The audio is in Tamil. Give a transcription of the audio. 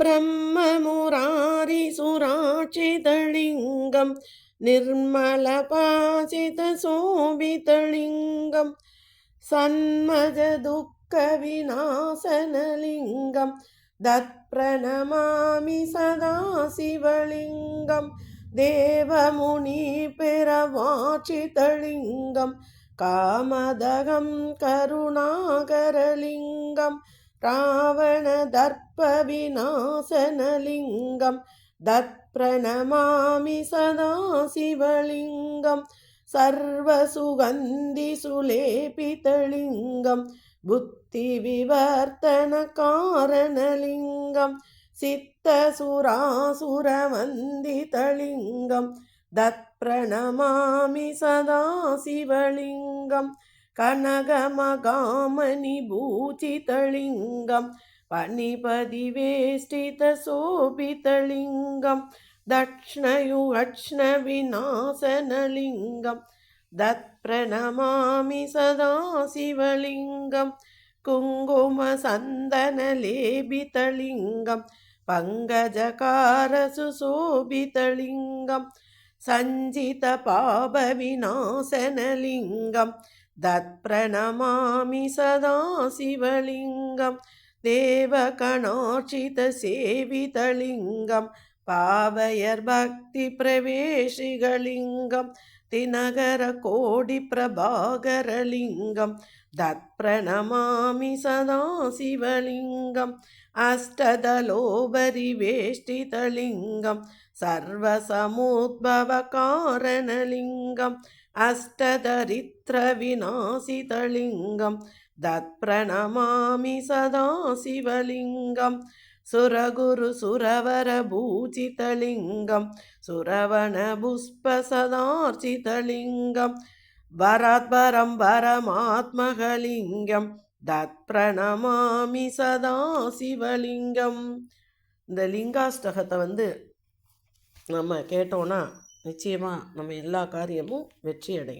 ब्रह्ममुरारिसुराचितलिङ्गं निर्मलपाचितशोभितलिङ्गं सन्मजदुःखविनाशनलिङ्गं दत्प्रणमामि सदा शिवलिङ्गं देवमुनिपिरवाचितलिङ्गं कामदगं करुणाकरलिङ्गं ராவண தர்ப்ப விநாசனலிங்கம் தத்பிரணமாமி சதா சிவலிங்கம் சர்வசுகந்தி சுலேபிதலிங்கம் புத்தி விவர்த்தன காரணலிங்கம் சித்தசுராசுரவந்திதலிங்கம் தத்பிரணமாமி சதா சிவலிங்கம் కనగమగామని భూచితళింగం పనిపది వేష్టిత శోభితళింగం దక్షిణయు అక్షణ వినాశనలింగం దత్ప్రణమామి సదాశివలింగం కుంగుమ సందనలేభితళింగం பங்கஜகார சுசோபிதலிங்கம் சஞ்சித பாப விநாசனலிங்கம் दत्प्रणमामि सदा शिवलिङ्गं देवकणार्चितसेवितलिङ्गं पावयर्भक्तिप्रवेशिगलिङ्गं तिनगरकोटिप्रभाकरलिङ्गं दत्प्रणमामि सदा शिवलिङ्गम् अष्टदलोपरिवेष्टितलिङ्गं सर्वसमुद्भवकारणलिङ्गम् अष्टदरित्रविनाशितलिङ्गं दत्प्रणमामि सदा शिवलिङ्गं सुरगुरुसुरवरभूजितलिङ्गं सुरवणपुष्पसदार्चितलिङ्गं वरात्परं वरमात्मकलिङ्गं தத்பிரணமாமி சதா சிவலிங்கம் இந்த லிங்காஷ்டகத்தை வந்து நம்ம கேட்டோன்னா நிச்சயமாக நம்ம எல்லா காரியமும் வெற்றி அடையும்